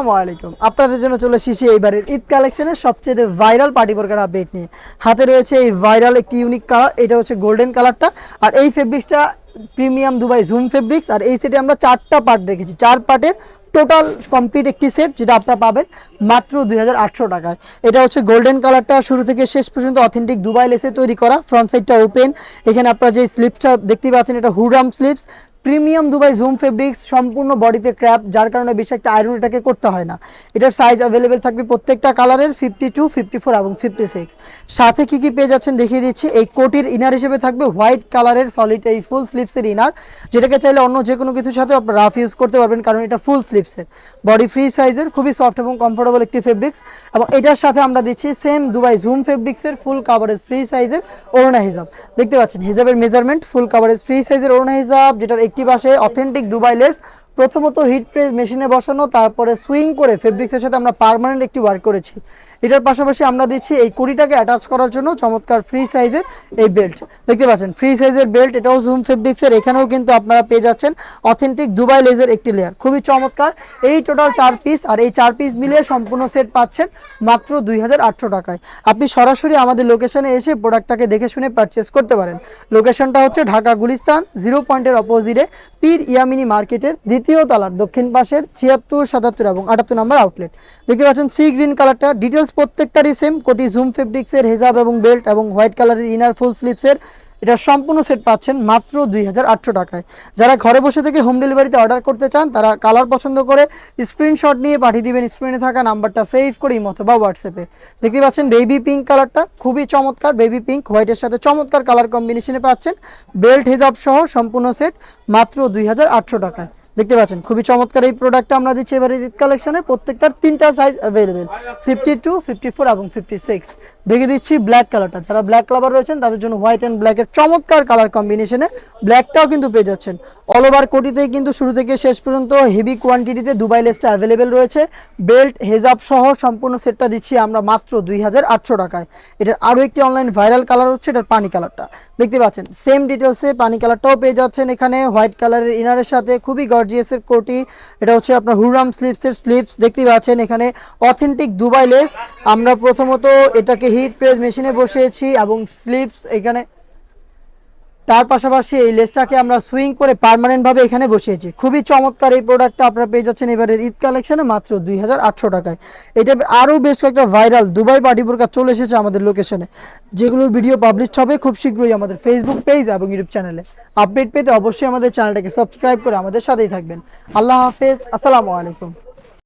আসসালামু আলাইকুম। আপনাদের জন্য চলে এসেছি এইবারের ঈদ কালেকশনের সবচেয়ে ভাইরাল পার্টি বর্কার আপডেট নিয়ে। হাতে রয়েছে এই ভাইরাল একটি ইউনিক কালার এটা হচ্ছে গোল্ডেন কালারটা আর এই ফেব্রিক্সটা প্রিমিয়াম দুবাই জুম ফেব্রিক্স আর এই সেটে আমরা চারটা পার্ট রেখেছি চার পার্টের টোটাল কমপ্লিট একটি সেট যেটা আপনারা পাবেন মাত্র দুই হাজার আটশো টাকায়। এটা হচ্ছে গোল্ডেন কালারটা শুরু থেকে শেষ পর্যন্ত অথেন্টিক দুবাই লেসে তৈরি করা। ফ্রন্ট সাইডটা ওপেন এখানে আপনারা যে স্লিপসটা দেখতে পাচ্ছেন, এটা হুডাম slips premium Dubai zoom fabrics, সম্পূর্ণ বডিতে ক্র্যাপ যার কারণে বেশি একটা আয়রন এটাকে করতে হয় না। এটার সাইজ অ্যাভেলেবেল থাকবে প্রত্যেকটা কালারের ফিফটি টু ফিফটি ফোর এবং ফিফটি সিক্স সাথে কী কী পেয়ে যাচ্ছেন দেখিয়ে দিচ্ছি। এই কোটির ইনার হিসেবে থাকবে হোয়াইট কালারের সলিড এই ফুল স্লিপসের ইনার যেটাকে চাইলে অন্য যে কোনো কিছুর সাথে আপনারা রাফ ইউজ করতে পারবেন, কারণ এটা ফুল স্লিপসের বডি ফ্রি সাইজের খুবই সফট এবং কমফোর্টেবল একটি ফেব্রিক্স এবং এটার সাথে আমরা দিচ্ছি সেম দুবাই জুম ফেব্রিক্সের ফুল কাভারেজ ফ্রি সাইজের ওড়না হিজাব। দেখতে পাচ্ছেন, হিজাবের মেজারমেন্ট ফুল কাভারেজ ফ্রি সাইজের ওড়না হিজাব, যেটার একটি পাশে অথেন্টিক দুবাই লেস প্রথমত হিট প্রেস মেশিনে বসানো, তারপরে সুইং করে ফেব্রিক্সের সাথে আমরা পার্মানেন্ট একটি ওয়ার্ক করেছি। এটার পাশাপাশি আমরা দিচ্ছি এই কুড়িটাকে অ্যাটাচ করার জন্য চমৎকার ফ্রি সাইজের এই বেল্ট দেখতে পাচ্ছেন ফ্রি সাইজের বেল্ট এটাও জুম ফেব্রিক্সের এখানেও কিন্তু আপনারা পেয়ে যাচ্ছেন অথেন্টিক দুবাই লেজের একটি লেয়ার খুবই চমৎকার। এই টোটাল চার পিস আর এই চার পিস মিলিয়ে সম্পূর্ণ সেট পাচ্ছেন মাত্র দুই হাজার আটশো টাকায়। আপনি সরাসরি আমাদের লোকেশনে এসে প্রোডাক্টটাকে দেখে শুনে পারচেস করতে পারেন। লোকেশনটা হচ্ছে ঢাকা গুলিস্তান জিরো পয়েন্টের অপোজিটে পীর ইয়ামিনী মার্কেটের দ্বিতীয় তালার দক্ষিণ পাশের ছিয়াত্তর, সাতাত্তর এবং আটাত্তর নম্বর আউটলেট দেখতে পাচ্ছেন সি গ্রিন কালারটা। ডিটেলস প্রত্যেকটারই সেম কোটি জুম ফেব্রিক্সের হেজাব এবং বেল্ট এবং হোয়াইট কালারের ইনার ফুল স্লিপসের এটা সম্পূর্ণ সেট পাচ্ছেন মাত্র দুই হাজার আটশো টাকায়। যারা ঘরে বসে থেকে হোম ডেলিভারিতে অর্ডার করতে চান, তারা কালার পছন্দ করে স্ক্রিনশট নিয়ে পাঠিয়ে দিবেন স্ক্রিনে থাকা নাম্বারটা সেভ করে মতো বা হোয়াটসঅ্যাপে দেখতে পাচ্ছেন বেবি পিঙ্ক কালারটা খুবই চমৎকার বেবি পিঙ্ক হোয়াইটের সাথে চমৎকার কালার কম্বিনেশনে পাচ্ছেন। বেল্ট হেজাব সহ সম্পূর্ণ সেট মাত্র দুই হাজার আটশো টাকায়। দেখতে পাচ্ছেন, খুবই চমৎকার এই প্রোডাক্টটা আমরা দিচ্ছি এবারে ঈদ কালেকশনে প্রত্যেকটার তিনটা size available fifty two fifty four এবং ফিফটি সিক্স দেখে দিচ্ছি ব্ল্যাক কালারটা যারা ব্ল্যাক কালার রয়েছেন, তাদের জন্য হোয়াইট অ্যান্ড ব্ল্যাকের চমৎকার কালার কম্বিনেশনে ব্ল্যাকটাও কিন্তু পেয়ে যাচ্ছেন। অল ওভার কোটিতেই কিন্তু শুরু থেকে শেষ পর্যন্ত হেভি কোয়ান্টিটিতে দুবাই লেসটা অ্যাভেলেবেল রয়েছে। বেল্ট হেজাব সহ সম্পূর্ণ সেটটা দিচ্ছি আমরা মাত্র দুই হাজার আটশো টাকায়। এটার আরও একটি অনলাইন ভাইরাল কালার হচ্ছে, এটার পানি কালারটা দেখতে পাচ্ছেন সেম ডিটেলসে পানি কালারটাও পেয়ে যাচ্ছেন এখানে। হোয়াইট কালারের ইনারের সাথে খুবই গর্জিয়াসের কোটি, এটা হচ্ছে আপনার হুরাম স্লিপস এর স্লিপস দেখতে পাচ্ছেন এখানে অথেন্টিক দুবাই লেস আমরা প্রথমত এটাকে হিট প্রেস মেশিনে বসিয়েছি এবং স্লিপস এখানে তার পাশাপাশি এই লেসটাকে আমরা সুইং করে পার্মানেন্টভাবে এখানে বসিয়েছি। খুবই চমৎকার এই প্রোডাক্টটা আপনারা পেয়ে যাচ্ছেন এবারের ঈদ কালেকশনে মাত্র দুই হাজার আটশো টাকায়। এটা আরও বেশ কয়েকটা ভাইরাল দুবাই পার্টি বোরকা চলে এসেছে আমাদের লোকেশনে। যেগুলোর ভিডিও পাবলিশ হবে খুব শীঘ্রই আমাদের ফেসবুক পেজ এবং ইউটিউব চ্যানেলে আপডেট পেতে অবশ্যই আমাদের চ্যানেলটাকে সাবস্ক্রাইব করে আমাদের সাথেই থাকবেন। আল্লাহ হাফেজ, আসসালামু আলাইকুম।